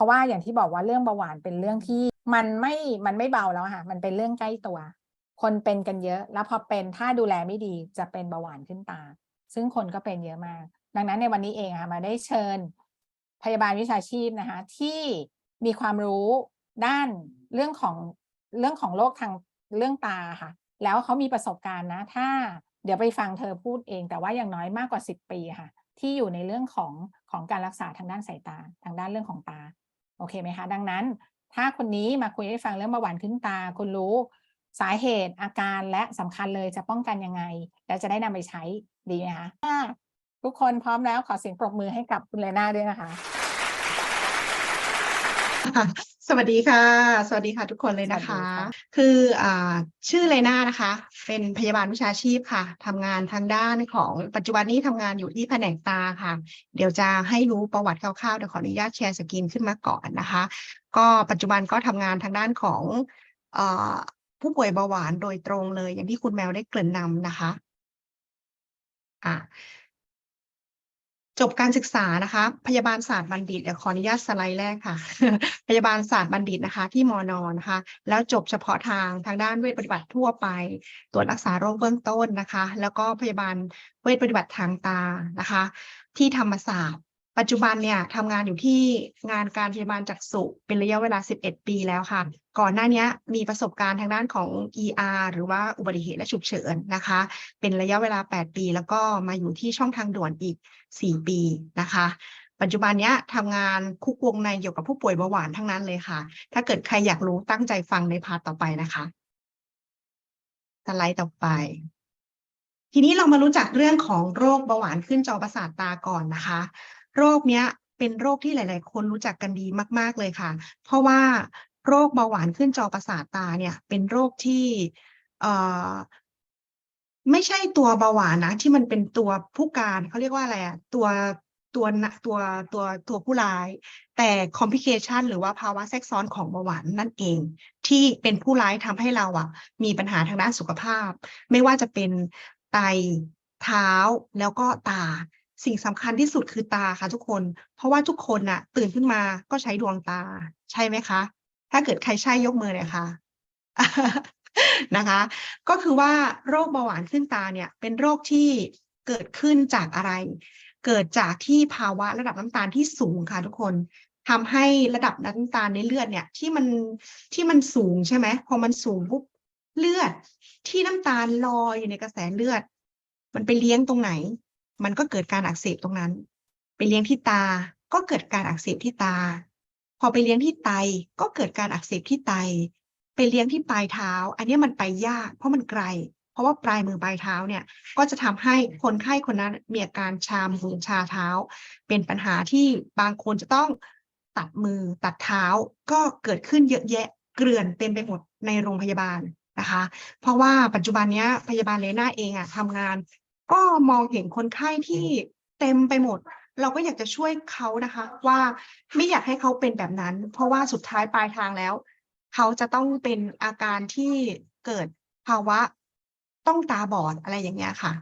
ราะว่าอย่างที่บอกว่าเรื่องเบาหวานเป็นเรื่องที่มันไม่มันไม่เบาแล้วค่ะมันเป็นเรื่องใกล้ตัว คนเป็นกันเยอะ แล้วพอเป็นถ้าดูแลไม่ดีจะเป็นเบาหวานขึ้นตา ซึ่งคนก็เป็นเยอะมาก ดังนั้นในวันนี้เองค่ะมาได้เชิญพยาบาลวิชาชีพนะคะ ที่มีความรู้ด้านเรื่องของเรื่องของโรคทางเรื่องตาค่ะ แล้วเขามีประสบการณ์นะ ถ้าเดี๋ยวไปฟังเธอพูดเอง แต่ว่าอย่างน้อยมากกว่า 10 ปีค่ะ ที่อยู่ในเรื่องของของการรักษาทางด้านสายตา ทางด้านเรื่องของตา โอเคไหมคะ ดังนั้น ถ้าคนนี้มาคุยให้ฟังเรื่องเบาหวานขึ้นตา คุณรู้สาเหตุอาการและสำคัญเลยจะป้องกันยังไง แล้วจะได้นำไปใช้ดีไหมคะถ้าทุกคนพร้อมแล้วขอเสียงปรบมือให้กับคุณเลน่าด้วยนะคะ สวัสดีค่ะ สวัสดีค่ะทุกคนเลยนะคะสวัสดีค่ะคืออ่าชื่อเลน่านะคะ เป็นพยาบาลวิชาชีพค่ะทำงานทางด้านของปัจจุบันนี้ทำงานอยู่ที่แผนกตาค่ะ เดี๋ยวจะให้รู้ประวัติคร่าวๆเดี๋ยวขออนุญาตแชร์สกรีนขึ้นมาก่อนนะคะ ก็ปัจจุบันก็ทำงานทางด้านของเอ่อผู้ป่วยเบาหวานโดยตรงเลย อย่างที่คุณแมวได้เกริ่นนำนะคะ อะ จบการศึกษานะคะ พยาบาลศาสตร์บัณฑิตเดี๋ยวขออนุญาตสไลด์แรกค่ะ พยาบาลศาสตร์บัณฑิตนะคะ ที่มอนอนะคะ แล้วจบเฉพาะทางทางด้านเวชปฏิบัติทั่วไป ตรวจรักษาโรคเบื้องต้นนะคะ แล้วก็พยาบาลเวชปฏิบัติทางตานะคะ ที่ธรรมศาสตร์ ปัจจุบันเนี่ยทำงานอยู่ที่งานการพยาบาลจักษุเป็นระยะเวลา 11 ปีแล้วค่ะ ก่อนหน้านี้มีประสบการณ์ทางด้านของ ER หรือว่าอุบัติเหตุและฉุกเฉินนะคะ เป็นระยะเวลา 8 ปี แล้วก็มาอยู่ที่ช่องทางด่วนอีก 4 ปีนะคะปัจจุบันเนี้ยทำงานคุกวงในเกี่ยวกับผู้ป่วยเบาหวานทั้งนั้นเลยค่ะ ถ้าเกิดใครอยากรู้ตั้งใจฟังในพาร์ทต่อไปนะคะสไลด์ต่อไป ทีนี้เรามารู้จักเรื่องของโรคเบาหวานขึ้นจอประสาทตาก่อนนะคะ โรคเนี้ยเป็นโรคที่หลาย ๆ คนรู้จักกันดีมาก ๆ เลยค่ะ เพราะว่าโรคเบาหวานขึ้นจอประสาทตาเนี่ยเป็นโรคที่เอ่อไม่ใช่ตัวเบาหวานนะที่มันเป็นตัวผู้การเขาเรียกว่าอะไรอะตัวตัวนะตัวตัวตัวผู้ร้าย แต่ complication หรือว่าภาวะแทรกซ้อนของเบาหวานนั่นเอง ที่เป็นผู้ร้ายทำให้เราอะมีปัญหาทางด้านสุขภาพ ไม่ว่าจะเป็นไตเท้าแล้วก็ตา สิ่งสำคัญที่สุดคือตาค่ะทุกคน เพราะว่าทุกคนน่ะ ตื่นขึ้นมาก็ใช้ดวงตา ใช่ไหมคะ ถ้าเกิดใครใช่ยกมือหน่อยค่ะนะคะ ก็คือว่าโรคเบาหวานขึ้นตาเนี่ย เป็นโรคที่เกิดขึ้นจากอะไร เกิดจากที่ภาวะระดับน้ำตาลที่สูงค่ะทุกคนทำให้ระดับน้ำตาลในเลือดเนี่ยที่มันที่มันสูงใช่ไหมพอมันสูงปุ๊บเลือด ที่น้ำตาลลอยอยู่ในกระแสเลือด มันไปเลี้ยงตรงไหน มันก็เกิดการอักเสบตรงนั้น ไปเลี้ยงที่ตา ก็เกิดการอักเสบที่ตา พอไปเลี้ยงที่ไต ก็เกิดการอักเสบที่ไต ไปเลี้ยงที่ปลายเท้า อันนี้มันไปยาก เพราะมันไกล เพราะว่าปลายมือปลายเท้าเนี่ยก็จะทำให้คนไข้คนนั้นมีอาการชามือชาเท้า เป็นปัญหาที่บางคนจะต้องตัดมือตัดเท้าก็เกิดขึ้นเยอะแยะเกลื่อนเต็มไปหมดในโรงพยาบาลนะคะ เพราะว่าปัจจุบันนี้พยาบาลเลน่าเองอะทำงาน ก็มองเห็นคนไข้ที่เต็มไปหมด เราก็อยากจะช่วยเขานะคะ ว่าไม่อยากให้เขาเป็นแบบนั้น เพราะว่าสุดท้ายปลายทางแล้ว เขาจะต้องเป็นอาการที่เกิดภาวะต้องตาบอดอะไรอย่างเงี้ยค่ะ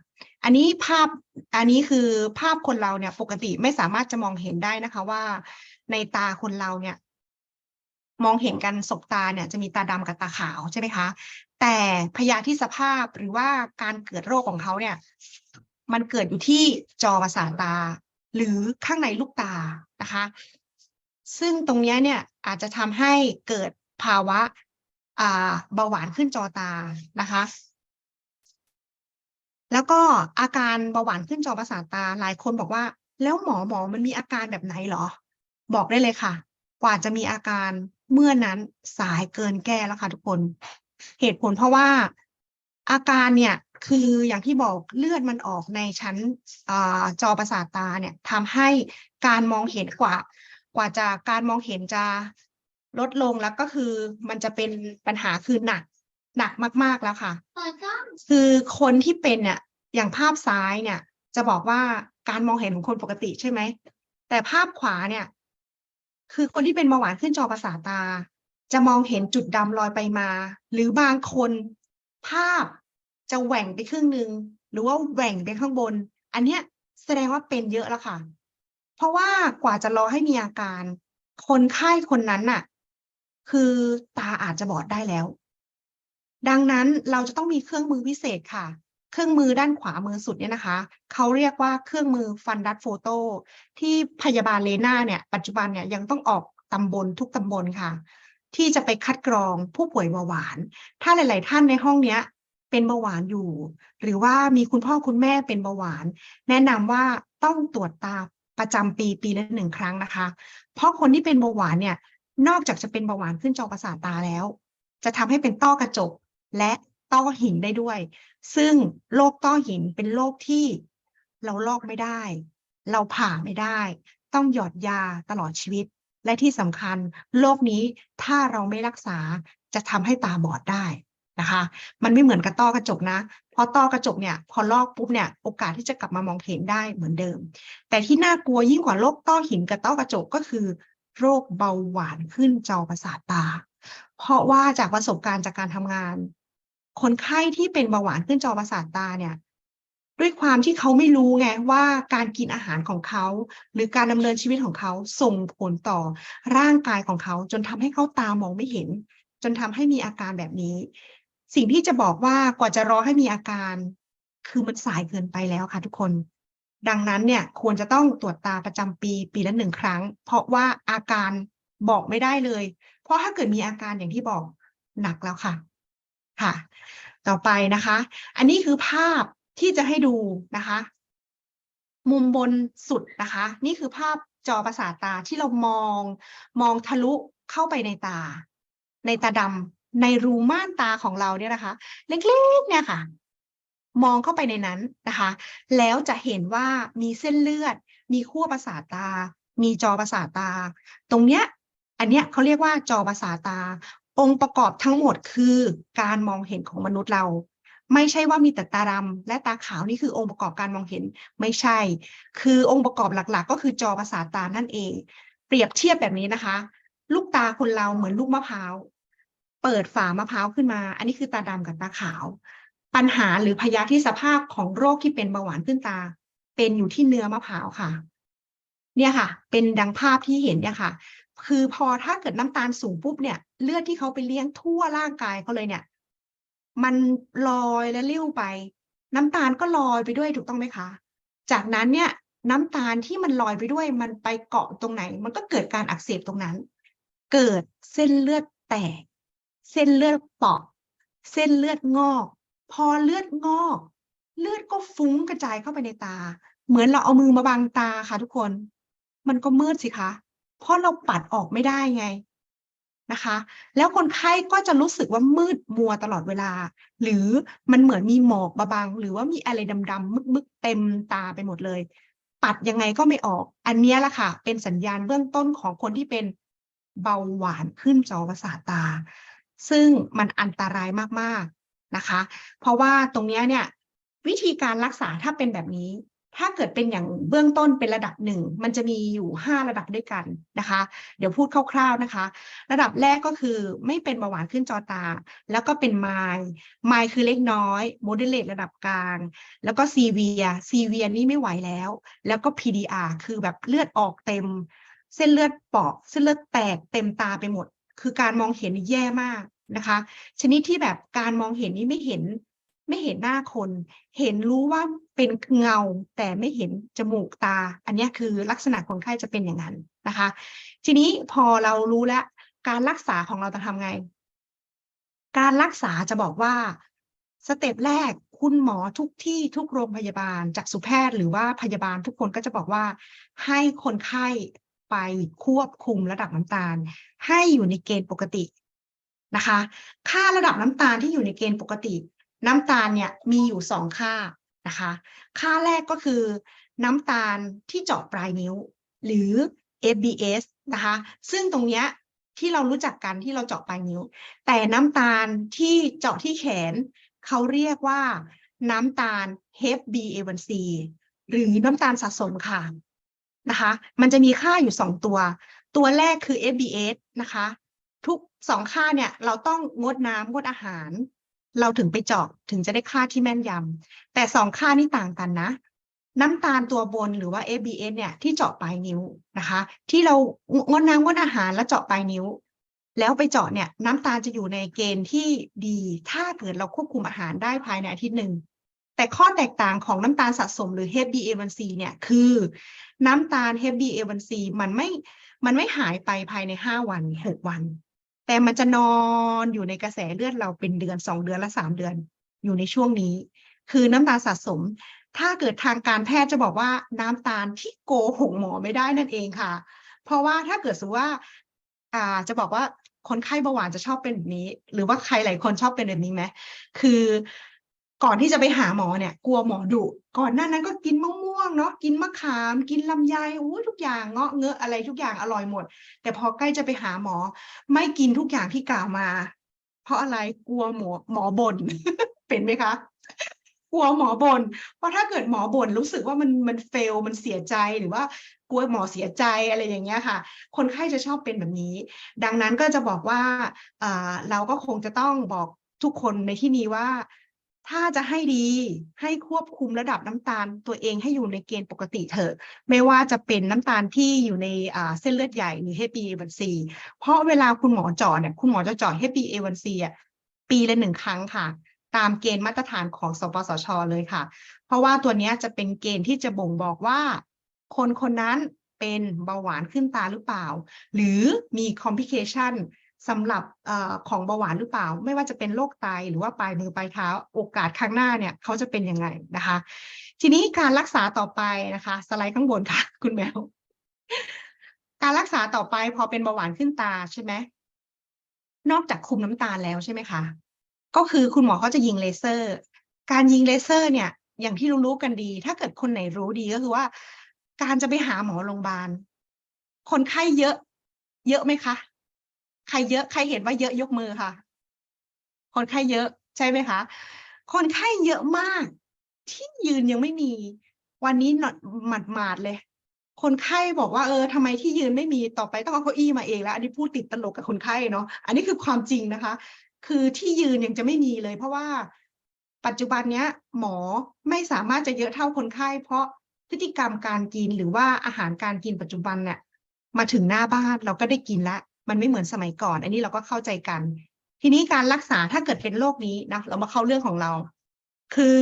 อันนี้ภาพอันนี้คือภาพคนเราเนี่ยปกติไม่สามารถจะมองเห็นได้นะคะว่า ในตาคนเราเนี่ย มองเห็นกันศบตาเนี่ยจะมีตาดำกับตาขาวใช่ไหมคะ แต่พยาธิสภาพหรือว่าการเกิดโรคของเขาเนี่ย มันเกิดอยู่ที่จอประสาทตา หรือข้างในลูกตานะคะ ซึ่งตรงเนี้ยเนี่ยอาจจะทำให้เกิดภาวะเบาหวานขึ้นจอตานะคะ แล้วก็อาการเบาหวานขึ้นจอประสาทตาหลายคนบอกว่า แล้วหมอหมอมันมีอาการแบบไหนเหรอ บอกได้เลยค่ะ กว่าจะมีอาการ เมื่อนั้นสายเกินแก้แล้วค่ะทุกคน เหตุผลเพราะว่าอาการเนี่ยคืออย่างที่บอกเลือดมันออกในชั้นอจอประสาทตาเนี่ยทำให้การมองเห็นกว่า กว่าจะการมองเห็นจะลดลงแล้วก็คือมันจะเป็นปัญหาคือหนักหนักมาก ๆแล้วค่ะ คือคนที่เป็นเนี่ยอย่างภาพซ้ายเนี่ย จะบอกว่าการมองเห็นของคนปกติใช่ไหมแต่ภาพขวาเนี่ย คือคนที่เป็นเบาหวานขึ้นจอประสาตา จะมองเห็นจุดดำลอยไปมา หรือบางคนภาพจะแหว่งไปครึ่งหนึ่งหรือว่าแหว่งไปข้างบน อันเนี้ยแสดงว่าเป็นเยอะแล้วค่ะ เพราะว่ากว่าจะรอให้มีอาการ คนไข้คนนั้นน่ะ คือตาอาจจะบอดได้แล้ว ดังนั้นเราจะต้องมีเครื่องมือพิเศษค่ะ เครื่องมือด้านขวามือสุดเนี่ยนะคะ เขาเรียกว่าเครื่องมือฟันดัตโฟโต้ที่พยาบาลเลน่าเนี่ยปัจจุบันเนี่ยยังต้องออกตำบลทุกตำบลค่ะ ที่จะไปคัดกรองผู้ป่วยเบาหวาน ถ้าหลาย ๆ ท่านในห้องเนี้ยเป็นเบาหวานอยู่ หรือว่ามีคุณพ่อคุณแม่เป็นเบาหวาน แนะนำว่าต้องตรวจตาประจำปีปีละหนึ่งครั้งนะคะ เพราะคนที่เป็นเบาหวานเนี่ยนอกจากจะเป็นเบาหวานขึ้นจอประสาทตาแล้ว จะทำให้เป็นต้อกระจกและ ต้อหินได้ด้วย ซึ่งโรคต้อหินเป็นโรคที่เราลอกไม่ได้ เราผ่าไม่ได้ ต้องหยอดยาตลอดชีวิต และที่สำคัญโรคนี้ถ้าเราไม่รักษาจะทำให้ตาบอดได้นะคะ มันไม่เหมือนกับต้อกระจกนะ เพราะต้อกระจกเนี่ย พอลอกปุ๊บเนี่ย โอกาสที่จะกลับมามองเห็นได้เหมือนเดิม แต่ที่น่ากลัวยิ่งกว่าโรคต้อหินกับต้อกระจกก็คือ โรคเบาหวานขึ้นจอประสาทตา เพราะว่าจากประสบการณ์จากการทำงาน คนไข้ที่เป็นเบาหวานขึ้นจอประสาทตาเนี่ยด้วยความที่เขาไม่รู้ไงว่าการกินอาหารของเขา หรือการดำเนินชีวิตของเขาส่งผลต่อร่างกายของเขา จนทำให้เขาตามองไม่เห็น จนทำให้มีอาการแบบนี้ สิ่งที่จะบอกว่ากว่าจะรอให้มีอาการ คือมันสายเกินไปแล้วค่ะทุกคน ดังนั้นเนี่ยควรจะต้องตรวจตาประจำปีปีละหนึ่งครั้ง เพราะว่าอาการบอกไม่ได้เลย เพราะถ้าเกิดมีอาการอย่างที่บอกหนักแล้วค่ะ ค่ะ ต่อไปนะคะ อันนี้คือภาพที่จะให้ดูนะคะ มุมบนสุดนะคะ นี่คือภาพจอประสาทตาที่เรามองมองทะลุเข้าไปในตา ในตาดำในรูม่านตาของเราเนี่ยนะคะ เล็กๆเนี่ยค่ะ มองเข้าไปในนั้นนะคะ แล้วจะเห็นว่ามีเส้นเลือด มีขั้วประสาทตา มีจอประสาทตา ตรงเนี้ยอันเนี้ยเขาเรียกว่าจอประสาทตา องค์ประกอบทั้งหมดคือการมองเห็นของมนุษย์เรา ไม่ใช่ว่ามีแต่ตาดำและตาขาวนี่คือองค์ประกอบการมองเห็นไม่ใช่ คือองค์ประกอบหลักๆ ก็คือจอประสาทตานั่นเอง เปรียบเทียบแบบนี้นะคะ ลูกตาคนเราเหมือนลูกมะพร้าวเปิดฝามะพร้าวขึ้นมา อันนี้คือตาดำกับตาขาว ปัญหาหรือพยาธิสภาพของโรคที่เป็นเบาหวานขึ้นตา เป็นอยู่ที่เนื้อมะพร้าวค่ะ เนี่ยค่ะ เป็นดังภาพที่เห็นเนี่ยค่ะ คือพอถ้าเกิดน้ำตาลสูงปุ๊บเนี่ยเลือดที่เขาไปเลี้ยงทั่วร่างกายเขาเลยเนี่ย มันลอยและเลี้ยวไป น้ำตาลก็ลอยไปด้วยถูกต้องไหมคะ จากนั้นเนี่ยน้ำตาลที่มันลอยไปด้วย มันไปเกาะตรงไหน มันก็เกิดการอักเสบตรงนั้น เกิดเส้นเลือดแตก เส้นเลือดเปาะ เส้นเลือดงอก พอเลือดงอก เลือดก็ฟุ้งกระจายเข้าไปในตา เหมือนเราเอามือมาบังตาค่ะทุกคน มันก็มืดสิคะ เพราะเราปัดออกไม่ได้ไงนะคะ แล้วคนไข้ก็จะรู้สึกว่ามืดมัวตลอดเวลา หรือมันเหมือนมีหมอกมาบัง หรือว่ามีอะไรดำๆมึกๆเต็มตาไปหมดเลย ปัดยังไงก็ไม่ออก อันนี้แหละค่ะ เป็นสัญญาณเบื้องต้นของคนที่เป็นเบาหวานขึ้นจอประสาทตา ซึ่งมันอันตรายมากๆนะคะ เพราะว่าตรงนี้เนี่ยวิธีการรักษาถ้าเป็นแบบนี้ ถ้าเกิดเป็นอย่างเบื้องต้นเป็นระดับหนึ่งมันจะมีอยู่ 5 ระดับด้วยกันนะคะ เดี๋ยวพูดคร่าวๆนะคะ ระดับแรกก็คือไม่เป็นเบาหวานขึ้นจอตา แล้วก็เป็นไมล์ไมล์คือเล็กน้อยโมเดเลตระดับกลาง แล้วก็ซีเวียซีเวียนี่ไม่ไหวแล้ว แล้วก็ PDR คือแบบเลือดออกเต็ม เส้นเลือดเปาะ เส้นเลือดแตกเต็มตาไปหมด คือการมองเห็นแย่มากนะคะ ชนิดที่แบบการมองเห็นนี่ไม่เห็น ไม่เห็นหน้าคน เห็นรู้ว่าเป็นเงาแต่ไม่เห็นจมูกตา อันนี้คือลักษณะคนไข้จะเป็นอย่างนั้นนะคะ ทีนี้พอเรารู้แล้วการรักษาของเราจะทำไง การรักษาจะบอกว่าสเต็ปแรกคุณหมอทุกที่ทุกโรงพยาบาลจากสุแพทย์หรือว่าพยาบาลทุกคนก็จะบอกว่า ให้คนไข้ไปควบคุมระดับน้ำตาล ให้อยู่ในเกณฑ์ปกตินะคะ ค่าระดับน้ำตาลที่อยู่ในเกณฑ์ปกติ น้ำตาลเนี่ยมีอยู่สองค่านะคะ ค่าแรกก็คือน้ำตาลที่เจาะปลายนิ้ว หรือ FBS นะคะ ซึ่งตรงเนี้ยที่เรารู้จักกันที่เราเจาะปลายนิ้ว แต่น้ำตาลที่เจาะที่แขน เขาเรียกว่าน้ำตาล HbA1c หรือน้ำตาลสะสมค่ะนะคะ มันจะมีค่าอยู่สองตัว ตัวแรกคือ FBS นะคะ ทุกสองค่าเนี่ยเราต้องงดน้ำงดอาหาร เราถึงไปเจาะถึงจะได้ค่าที่แม่นยำแต่สองค่านี่ต่างกันนะ น้ำตาลตัวบนหรือว่า FBS เนี่ยที่เจาะปลายนิ้วนะคะ ที่เรางดน้ำงดอาหารแล้วเจาะปลายนิ้ว แล้วไปเจาะเนี่ยน้ำตาลจะอยู่ในเกณฑ์ที่ดี ถ้าเกิดเราควบคุมอาหารได้ภายในอาทิตย์หนึ่งแต่ข้อแตกต่างของน้ำตาลสะสมหรือ HbA1c เนี่ยคือน้ำตาล HbA1c มันไม่มันไม่หายไปภายในห้าวันหกวัน แต่มันจะนอนอยู่ในกระแสเลือดเราเป็นเดือนสองเดือนและสามเดือน อยู่ในช่วงนี้ คือน้ำตาลสะสม ถ้าเกิดทางการแพทย์จะบอกว่าน้ำตาลที่โกหกหมอไม่ได้นั่นเองค่ะ เพราะว่าถ้าเกิดสมมติว่าอ่าจะบอกว่าคนไข้เบาหวานจะชอบเป็นแบบนี้ หรือว่าใครหลายคนชอบเป็นแบบนี้ไหมคือ ก่อนที่จะไปหาหมอเนี่ย กลัวหมอดุก่อนหน้านั้นก็กินมะม่วงเนาะกินมะขาม กินลำไยอู้ทุกอย่างเงาะเงอะอะไรทุกอย่างอร่อยหมด แต่พอใกล้จะไปหาหมอ ไม่กินทุกอย่างที่กล่าวมา เพราะอะไรกลัวหมอหมอบ่นเป็นไหมคะกลัวหมอบ่นเพราะถ้าเกิดหมอบ่นรู้สึกว่ามันมันเฟลมันเสียใจหรือว่ากลัวหมอเสียใจอะไรอย่างเงี้ยค่ะ คนไข้จะชอบเป็นแบบนี้ ดังนั้นก็จะบอกว่าอ่าเราก็คงจะต้องบอกทุกคนในที่นี้ว่า ถ้าจะให้ดีให้ควบคุมระดับน้ำตาลตัวเองให้อยู่ในเกณฑ์ปกติเถอะ ไม่ว่าจะเป็นน้ำตาลที่อยู่ในเส้นเลือดใหญ่หรือ HbA1c เพราะเวลาคุณหมอเจาะเนี่ยคุณหมอจะเจาะ HbA1c อะปีละหนึ่งครั้งค่ะ ตามเกณฑ์มาตรฐานของสปสช เลยค่ะ เพราะว่าตัวนี้จะเป็นเกณฑ์ที่จะบ่งบอกว่า คนคนนั้นเป็นเบาหวานขึ้นตาหรือเปล่า หรือมี complication สำหรับอของเบาหวานหรือเปล่า ไม่ว่าจะเป็นโรคไตหรือว่าปลายมือปลายเท้า โอกาสข้างหน้าเนี่ยเขาจะเป็นยังไงนะคะ ทีนี้การรักษาต่อไปนะคะ สไลด์ข้างบนค่ะ คุณแมว การรักษาต่อไปพอเป็นเบาหวานขึ้นตาใช่ไหมนอกจากคุมน้ำตาลแล้วใช่ไหมคะก็คือคุณหมอเขาจะยิงเลเซอร์ การยิงเลเซอร์เนี่ย อย่างที่รู้ๆกันดี ถ้าเกิดคนไหนรู้ดีก็คือว่า การจะไปหาหมอโรงพยาบาล คนไข้เยอะ เยอะไหมคะ ใครเยอะใครเห็นว่าเยอะยกมือค่ะ คนไข้เยอะใช่ไหมคะ คนไข้เยอะมาก ที่ยืนยังไม่มี วันนี้หนดหมาดหมาดเลย คนไข้บอกว่าเออทำไมที่ยืนไม่มีต่อไปต้องเอาเก้าอี้มาเองแล้ว อันนี้พูดติดตลกกับคนไข้เนาะอันนี้คือความจริงนะคะ คือที่ยืนยังจะไม่มีเลย เพราะว่าปัจจุบันเนี้ย หมอไม่สามารถจะเยอะเท่าคนไข้ เพราะพฤติกรรมการกินหรือว่าอาหารการกินปัจจุบันเนี่ยมาถึงหน้าบ้านเราก็ได้กินและ มันไม่เหมือนสมัยก่อน อันนี้เราก็เข้าใจกัน ทีนี้การรักษาถ้าเกิดเป็นโรคนี้นะเรามาเข้าเรื่องของเรา คือ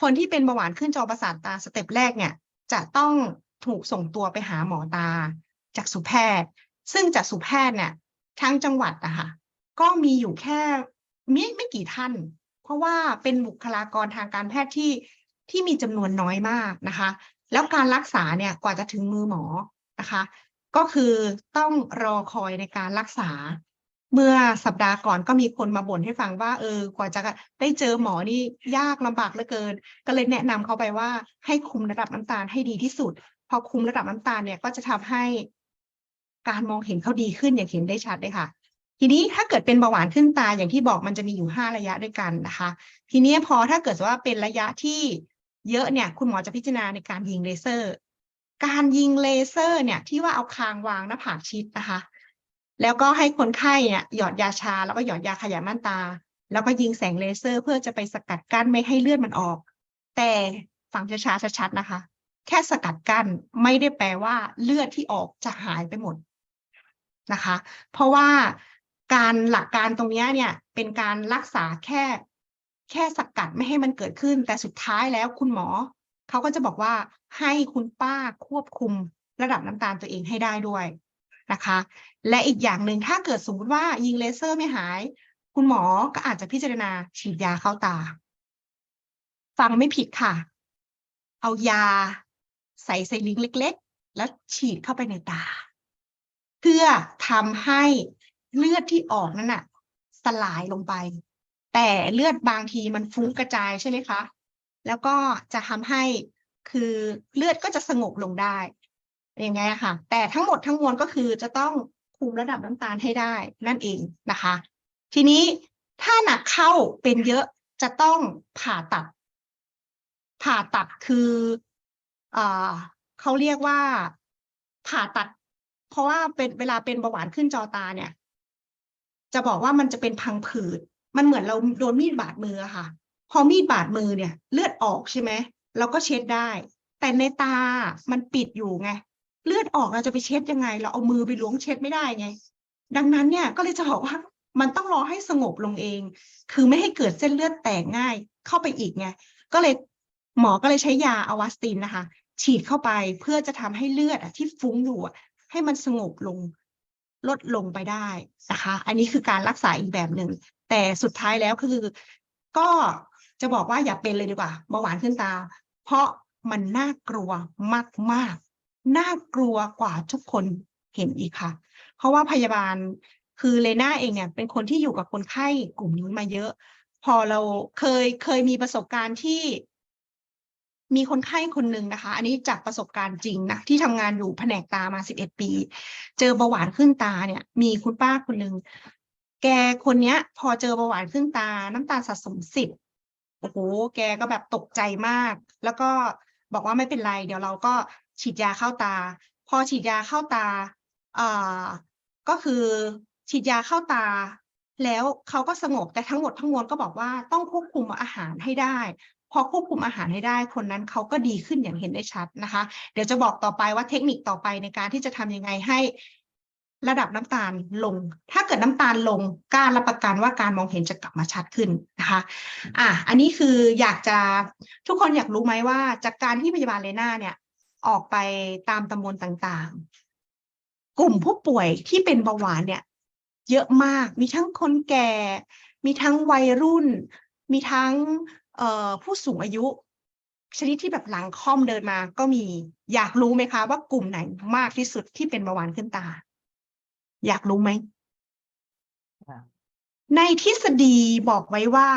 คนที่เป็นเบาหวานขึ้นจอประสาทตาสเต็ปแรกเนี่ย จะต้องถูกส่งตัวไปหาหมอตา จากสุแพทย์ ซึ่งจากสุแพทย์เนี่ยทั้งจังหวัดอะค่ะก็มีอยู่แค่ไม่ไม่กี่ท่าน เพราะว่าเป็นบุคลากรทางการแพทย์ที่ที่มีจำนวนน้อยมากนะคะ แล้วการรักษาเนี่ยกว่าจะถึงมือหมอนะคะ ก็คือต้องรอคอยในการรักษา เมื่อสัปดาห์ก่อนก็มีคนมาบ่นให้ฟังว่า เออกว่าจะได้เจอหมอนี่ยากลำบากเหลือเกิน ก็เลยแนะนำเขาไปว่าให้คุมระดับน้ำตาลให้ดีที่สุด พอคุมระดับน้ำตาลเนี่ยก็จะทำให้การมองเห็นเขาดีขึ้นอย่างเห็นได้ชัดเลยค่ะ ทีนี้ถ้าเกิดเป็นเบาหวานขึ้นตาอย่างที่บอกมันจะมีอยู่ห้าระยะด้วยกันนะคะ ทีนี้พอถ้าเกิดว่าเป็นระยะที่เยอะเนี่ยคุณหมอจะพิจารณาในการยิงเลเซอร์ การยิงเลเซอร์เนี่ยที่ว่าเอาคางวางหน้าผากชิดนะคะ แล้วก็ให้คนไข้เนี่ยหยอดยาชา แล้วก็หยอดยาขยายม่านตา แล้วก็ยิงแสงเลเซอร์ เพื่อจะไปสกัดกั้นไม่ให้เลือดมันออก แต่ฟังช้าๆชัดๆนะคะ แค่สกัดกั้นไม่ได้แปลว่าเลือดที่ออกจะหายไปหมดนะคะ เพราะว่าการหลักการตรงนี้เนี่ยเป็นการรักษาแค่แค่สกัดไม่ให้มันเกิดขึ้น แต่สุดท้ายแล้วคุณหมอ เขาก็จะบอกว่าให้คุณป้าควบคุมระดับน้ำตาลตัวเองให้ได้ด้วยนะคะ และอีกอย่างหนึ่งถ้าเกิดสมมติว่ายิงเลเซอร์ไม่หาย คุณหมอก็อาจจะพิจารณาฉีดยาเข้าตา ฟังไม่ผิดค่ะ เอายาใส่ใส่ลิงเล็ก ๆ แล้วฉีดเข้าไปในตา เพื่อทำให้เลือดที่ออกนั่นน่ะ สลายลงไป แต่เลือดบางทีมันฟุ้งกระจายใช่ไหมคะ แล้วก็จะทำให้คือเลือดก็จะสงบลงได้อย่างไงอะค่ะ แต่ทั้งหมดทั้งมวลก็คือจะต้องคุมระดับน้ำตาลให้ได้นั่นเองนะคะ ทีนี้ถ้าหนักเข้าเป็นเยอะจะต้องผ่าตัด ผ่าตัดคืออ่เขาเรียกว่าผ่าตัด เพราะว่าเป็นเวลาเป็นเบาหวานขึ้นจอตาเนี่ย จะบอกว่ามันจะเป็นพังผืดมันเหมือนเราโดนมีดบาดมืออะค่ะ พอมีดบาดมือเนี่ย เลือดออกใช่ไหมเราก็เช็ดได้ แต่ในตามันปิดอยู่ไง เลือดออกเราจะไปเช็ดยังไง เราเอามือไปล้วงเช็ดไม่ได้ไง ดังนั้นเนี่ยก็เลยจะบอกว่ามันต้องรอให้สงบลงเอง คือไม่ให้เกิดเส้นเลือดแตกง่ายเข้าไปอีกไง ก็เลยหมอก็เลยใช้ยาอวาสตินนะคะ ฉีดเข้าไปเพื่อจะทำให้เลือดอที่ฟุ้งอยู่ให้มันสงบลงลดลงไปได้นะคะ อันนี้คือการรักษาอีกแบบหนึ่ง แต่สุดท้ายแล้วคือก็ จะบอกว่าอย่าเป็นเลยดีกว่าเบาหวานขึ้นตา เพราะมันน่ากลัวมากๆ น่ากลัวกว่าทุกคนเห็นอีกค่ะ เพราะว่าพยาบาลคือเลน่าเองเนี่ยเป็นคนที่อยู่กับคนไข้กลุ่มนี้มาเยอะ พอเราเคยเคยมีประสบการณ์ที่ มีคนไข้คนหนึ่งนะคะ อันนี้จากประสบการณ์จริงนะที่ทำงานอยู่แผนกตามาสิบเอ็ดปี เจอเบาหวานขึ้นตาเนี่ย มีคุณป้าคนหนึ่งแกคนเนี้ย พอเจอเบาหวานขึ้นตาน้ำตาลสะสมสิบ โอ้โหแกก็แบบตกใจมาก แล้วก็บอกว่าไม่เป็นไร เดี๋ยวเราก็ฉีดยาเข้าตา พอฉีดยาเข้าตาเอ่อก็คือฉีดยาเข้าตา แล้วเขาก็สงบแต่ทั้งหมดทั้งมวลก็บอกว่าต้องควบคุมอาหารให้ได้ พอควบคุมอาหารให้ได้ คนนั้นเขาก็ดีขึ้นอย่างเห็นได้ชัดนะคะ เดี๋ยวจะบอกต่อไปว่าเทคนิคต่อไปในการที่จะทำยังไงให้ ระดับน้ำตาลลง ถ้าเกิดน้ำตาลลงการรับประกันว่าการมองเห็นจะกลับมาชัดขึ้นนะคะ อะอันนี้คืออยากจะทุกคนอยากรู้ไหมว่า จากการที่พยาบาลเลน่าเนี่ย ออกไปตามตำบลต่างๆ กลุ่มผู้ป่วยที่เป็นเบาหวานเนี่ย เยอะมากมีทั้งคนแก่ มีทั้งวัยรุ่น มีทั้งผู้สูงอายุ ชนิดที่แบบหลังค่อมเดินมาก็มีอยากรู้ไหมคะว่ากลุ่มไหนมากที่สุดที่เป็นเบาหวานขึ้นตา อยากรู้ไหมครับในทฤษฎีบอกไว้ว่า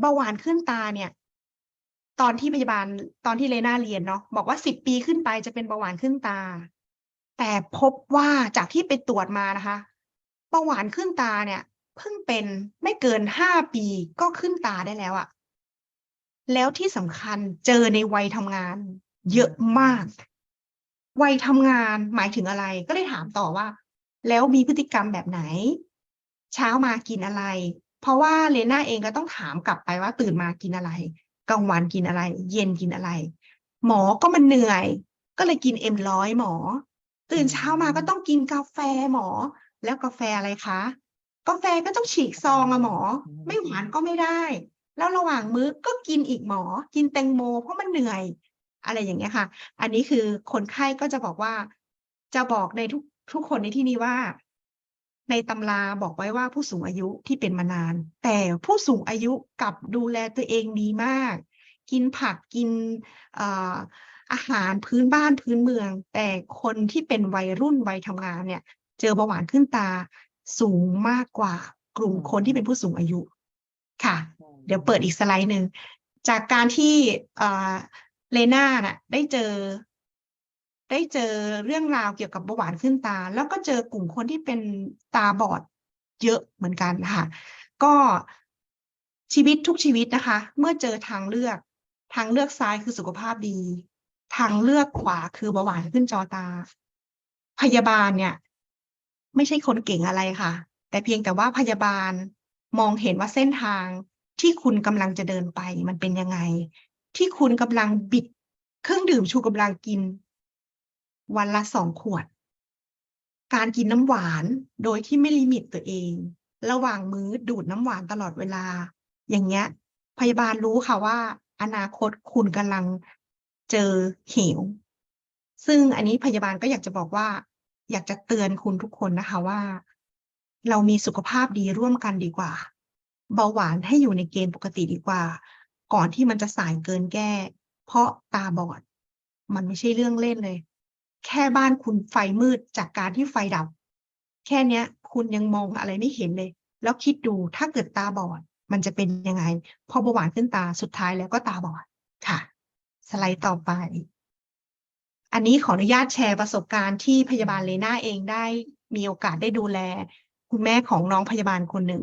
เบาหวานขึ้นตาเนี่ย ตอนที่พยาบาลตอนที่เลน่าเรียนเนาะบอกว่าสิบปีขึ้นไปจะเป็นเบาหวานขึ้นตา แต่พบว่าจากที่ไปตรวจมานะคะเบาหวานขึ้นตาเนี่ยเพิ่งเป็นไม่เกินห้าปีก็ขึ้นตาได้แล้วอะแล้วที่สำคัญเจอในวัยทำงาน เยอะมาก วัยทำงานหมายถึงอะไร ก็เลยถามต่อว่า แล้วมีพฤติกรรมแบบไหน เช้ามากินอะไร เพราะว่าเลน่าเองก็ต้องถามกลับไปว่าตื่นมากินอะไรกลางวันกินอะไร เย็นกินอะไร หมอก็มันเหนื่อย ก็เลยกินเอ็มร้อยหมอ ตื่นเช้ามาก็ต้องกินกาแฟหมอ แล้วกาแฟอะไรคะกาแฟก็ต้องฉีกซองอะหมอ ไม่หวานก็ไม่ได้ แล้วระหว่างมื้อก็กินอีกหมอ กินแตงโม เพราะมันเหนื่อย อะไรอย่างเงี้ยค่ะ อันนี้คือคนไข้ก็จะบอกว่า จะบอกในทุก ทุกคนในที่นี้ว่า ในตำราบอกไว้ว่าผู้สูงอายุที่เป็นมานาน แต่ผู้สูงอายุกับดูแลตัวเองดีมาก กินผักกินอาหารพื้นบ้านพื้นเมือง แต่คนที่เป็นวัยรุ่นวัยทำงานเนี่ย เจอเบาหวานขึ้นตาสูงมากกว่ากลุ่มคนที่เป็นผู้สูงอายุค่ะ เดี๋ยวเปิดอีกสไลด์หนึ่งจากการที่เอ่อเลน่าน่ะได้เจอ ได้เจอเรื่องราวเกี่ยวกับเบาหวานขึ้นตา แล้วก็เจอกลุ่มคนที่เป็นตาบอดเยอะเหมือนกันค่ะ ก็ชีวิตทุกชีวิตนะคะ เมื่อเจอทางเลือก ทางเลือกซ้ายคือสุขภาพดี ทางเลือกขวาคือเบาหวานขึ้นจอตา พยาบาลเนี่ย ไม่ใช่คนเก่งอะไรค่ะ แต่เพียงแต่ว่าพยาบาลมองเห็นว่าเส้นทางที่คุณกำลังจะเดินไปมันเป็นยังไง ที่คุณกำลังบิด เครื่องดื่มชูกำลังกิน วันละสองขวด การกินน้ำหวานโดยที่ไม่ลิมิตตัวเอง ระหว่างมื้อดูดน้ำหวานตลอดเวลา อย่างเงี้ย พยาบาลรู้ค่ะว่า อนาคตคุณกำลังเจอเหว ซึ่งอันนี้พยาบาลก็อยากจะบอกว่า อยากจะเตือนคุณทุกคนนะคะว่า เรามีสุขภาพดีร่วมกันดีกว่า เบาหวานให้อยู่ในเกณฑ์ปกติดีกว่า ก่อนที่มันจะสายเกินแก้ เพราะตาบอด มันไม่ใช่เรื่องเล่นเลย แค่บ้านคุณไฟมืดจากการที่ไฟดับ แค่เนี้ย คุณยังมองอะไรไม่เห็นเลย แล้วคิดดูถ้าเกิดตาบอด มันจะเป็นยังไง พอเบาหวานขึ้นตาสุดท้ายแล้วก็ตาบอดค่ะ สไลด์ต่อไป อันนี้ขออนุญาตแชร์ประสบการณ์ที่พยาบาลเลน่าเองได้มีโอกาสได้ดูแล คุณแม่ของน้องพยาบาลคนหนึ่ง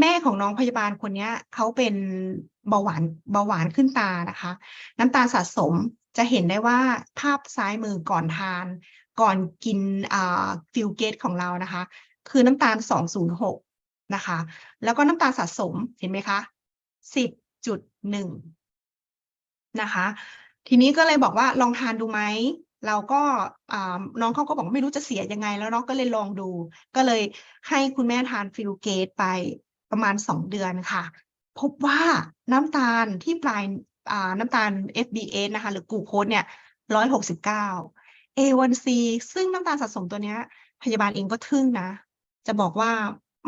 แม่ของน้องพยาบาลคนเนี้ยเขาเป็นเบาหวานเบาหวานขึ้นตานะคะ น้ำตาลสะสม จะเห็นได้ว่าภาพซ้ายมือก่อนทาน ก่อนกินฟิลเกตของเรานะคะ คือน้ำตาล 206 นะคะ แล้วก็น้ำตาลสะสมเห็นไหมคะ 10.1 นะคะ ทีนี้ก็เลยบอกว่าลองทานดูไหมเราก็น้องเขาก็บอกไม่รู้จะเสียยังไง แล้วน้องก็เลยลองดู ก็เลยให้คุณแม่ทานฟิลเกตไปประมาณสองเดือนค่ะ พบว่าน้ำตาลที่ปลาย น้ำตาล FBS นะคะ หรือกูโคสเนี่ยร้อยหกสิบเก้า A1C ซึ่งน้ำตาลสะสมตัวเนี้ย พยาบาลเองก็ทึ่งนะ จะบอกว่า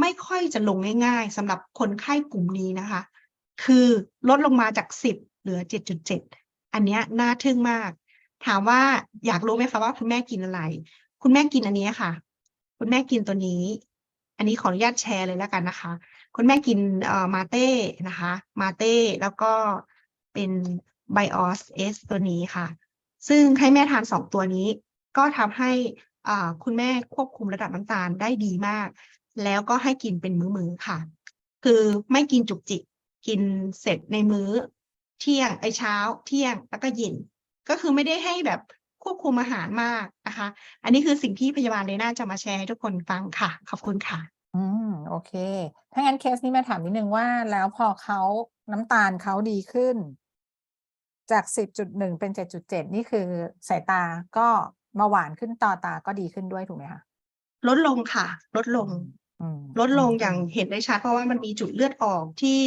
ไม่ค่อยจะลงง่ายๆสำหรับคนไข้กลุ่มนี้นะคะ คือลดลงมาจาก 10 เหลือ 7.7 อันนี้น่าทึ่งมาก ถามว่าอยากรู้ไหมคะว่าคุณแม่กินอะไร คุณแม่กินอันนี้ค่ะ คุณแม่กินตัวนี้ อันนี้ขออนุญาตแชร์เลยแล้วกันนะคะ คุณแม่กินเอ่อมาเต้นะคะ มาเต้แล้วก็ เป็นไบออสเอสตัวนี้ค่ะ ซึ่งให้แม่ทานสองตัวนี้ ก็ทำให้คุณแม่ควบคุมระดับน้ำตาลได้ดีมาก แล้วก็ให้กินเป็นมื้อๆค่ะ คือไม่กินจุกจิก กินเสร็จในมื้อ เที่ยงไอเช้า เที่ยงแล้วก็เย็น ก็คือไม่ได้ให้แบบควบคุมอาหารมากนะคะ อันนี้คือสิ่งที่พยาบาลเลน่าจะมาแชร์ให้ทุกคนฟังค่ะ ขอบคุณค่ะ อืม โอเค ถ้างั้นเคสนี้มาถามนิดนึงว่า แล้วพอเขา น้ำตาลเขาดีขึ้น จากสิบจุดหนึ่งเป็นเจ็ดจุดเจ็ดนี่คือสายตาก็มาหวานขึ้นต่อตาก็ดีขึ้นด้วยถูกไหมคะลดลงค่ะ ลดลงอืมลดลงมอย่างเห็นได้ชัด เพราะว่ามันมีจุดเลือดออกที่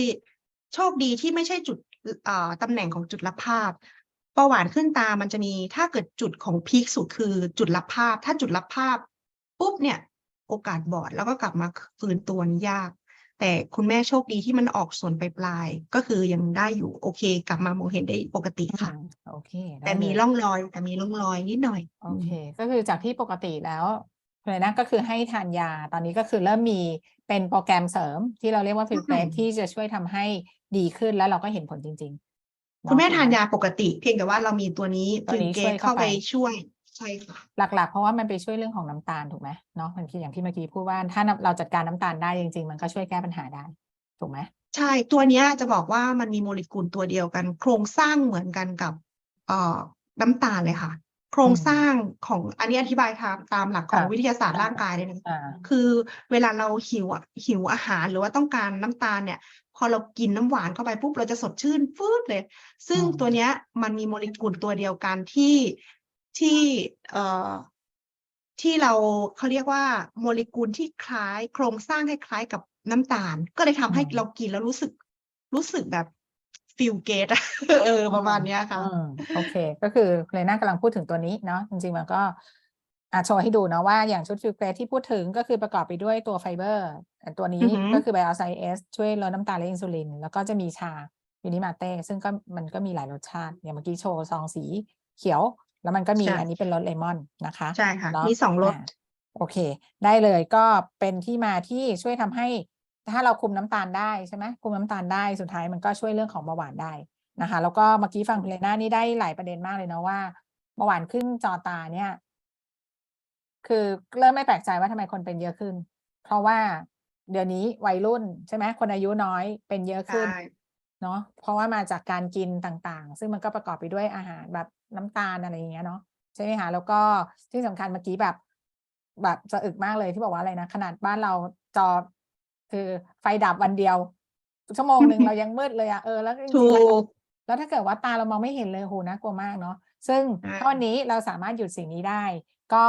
โชคดีที่ไม่ใช่จุดเอ่อตำแหน่งของจุดรับภาพเบาหวานขึ้นตามันจะมีถ้าเกิดจุดของพีคสุดคือจุดรับภาพ ถ้าจุดรับภาพปุ๊บเนี่ย โอกาสบอดแล้วก็กลับมาฟื้นตัวนี่ยาก แต่คุณแม่โชคดีที่มันออกส่วนปลายๆก็คือยังได้อยู่โอเค กลับมามองเห็นได้ปกติค่ะอืมโอเคได้แต่มีเลยร่องรอยแต่มีร่องรอยนิดหน่อยโอเค ก็คือจากที่ปกติแล้วเลยนะก็คือให้ทานยาตอนนี้ก็คือเริ่มมีเป็นโปรแกรมเสริมที่เราเรียกว่าฟิลเ a สใช่ที่จะช่วยทำให้ดีขึ้นแล้วเราก็เห็นผลจริง ๆ คุณแม่เะทานยาปกติ เพียงแต่ว่าเรามีตัวนี้ตัวนี้เกช่วยตเข้าเข้าไปไปช่วย ใช่ค่ะ หลัก ๆ เพราะว่ามันไปช่วยเรื่องของน้ำตาลถูกไหมเนาะมันคืออย่างที่เมื่อกี้พูดว่าถ้าเราจัดการน้ำตาลได้จริง ๆ มันก็ช่วยแก้ปัญหาได้ถูกไหมใช่ตัวเนี้ยจะบอกว่ามันมีโมเลกุลตัวเดียวกัน โครงสร้างเหมือนกันกับเอ่อน้ำตาลเลยค่ะ โครงสร้างของอันนี้อธิบายตามตามหลักของค่ะวิทยาศาสตร์ร่างกายเลยนะอ่าคือเวลาเราหิวอะหิวอาหารหรือว่าต้องการน้ำตาลเนี่ย พอเรากินน้ำหวานเข้าไปปุ๊บเราจะสดชื่นฟืดเลย ซึ่งอืมตัวเนี้ยมันมีโมเลกุลตัวเดียวกันที่ ที่เอ่อที่เราเขาเรียกว่าโมเลกุลที่คล้ายโครงสร้างคล้ายๆกับน้ำตาล ก็เลยทำให้เรากินแล้วรู้สึกรู้สึกแบบฟิลเกตเออประมาณเนี้ยค่ะอืมโอเค ก็คือเลน่ากำลังพูดถึงตัวนี้เนาะจริงๆมันก็อาโชว์ให้ดูเนาะว่าอย่างชุดฟิลเกรที่พูดถึงก็คือประกอบไปด้วยตัวไฟเบอร์อะตัวนี้อือหือก็คือไบโอไซเอสช่วยลดน้ำตาลและอินซูลิน แล้วก็จะมีชายูนิมาเต้ซึ่งก็มันก็มีหลายรสชาติ อย่างเมื่อกี้โชว์ซองสีเขียว แล้วมันก็มีใช่ อันนี้เป็นรสเลมอนนะคะใช่ค่ะ เนาะมีสองรสาโอเค ได้เลยก็เป็นที่มาที่ช่วยทำให้ ถ้าเราคุมน้ำตาลได้ใช่ไหมคุมน้ำตาลได้สุดท้ายมันก็ช่วยเรื่องของเบาหวานได้นะคะ แล้วก็เมื่อกี้ฟังเพลน่านี่ได้หลายประเด็นมากเลยเนาะว่าเบาหวานขึ้นจอตาเนี่ย คือเริ่มไม่แปลกใจว่าทำไมคนเป็นเยอะขึ้น เพราะว่าเดี๋ยวนี้วัยรุ่นใช่ไหมคนอายุน้อยเป็นเยอะขึ้น ใช่ เนาะเพราะว่ามาจากการกินต่างๆ ซึ่งมันก็ประกอบไปด้วยอาหารแบบน้ำตาลอะไรอย่างเงี้ยเนาะใช่ไหมคะแล้วก็ที่สำคัญเมื่อกี้แบบแบบสะอึกมากเลยที่บอกว่าอะไรนะ ขนาดบ้านเราจอคือไฟดับวันเดียว ชั่วโมงหนึ่งเรายังมืดเลยอะเออแล้วจริถูงๆแล้วกแล้วถ้าเกิดว่าตาเรามองไม่เห็นเลยโหน่ากลัวมากเนาะซึ่งอ่าถ้าวันนี้เราสามารถหยุดสิ่งนี้ได้ ก็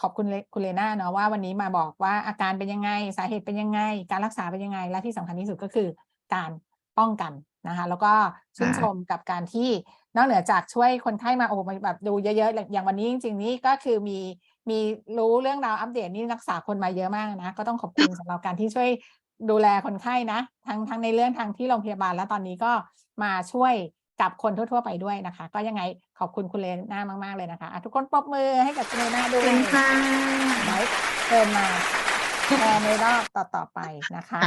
ขอบคุณเลคุณเลน่าเนาะว่าวันนี้มาบอกว่าอาการเป็นยังไง สาเหตุเป็นยังไง การรักษาเป็นยังไง และที่สำคัญที่สุดก็คือการป้องกัน นะคะแล้วก็ชื่นชมกับการที่นอกเหนือจากช่วยคนไข้มาโอ้โหมาแบบดูเยอะๆ อย่างวันนี้จริง ๆ นี่ก็คือมีมีรู้เรื่องราวอัปเดตนี่รักษาคนมาเยอะมากนะ ก็ต้องขอบคุณสำหรับการที่ช่วยดูแลคนไข้นะ ทั้งทั้งในเรื่องทางที่โรงพยาบาลและตอนนี้ก็มาช่วยกับคนทั่ว ๆ ไปด้วยนะคะ ก็ยังไงขอบคุณคุณเลน่ามากๆเลยนะคะอะทุกคนปรบมือให้กับคุณเลน่าด้ขอบวยคุณค่ะไว้เชิญมาแชร์ในรอบต่อๆไปนะคะ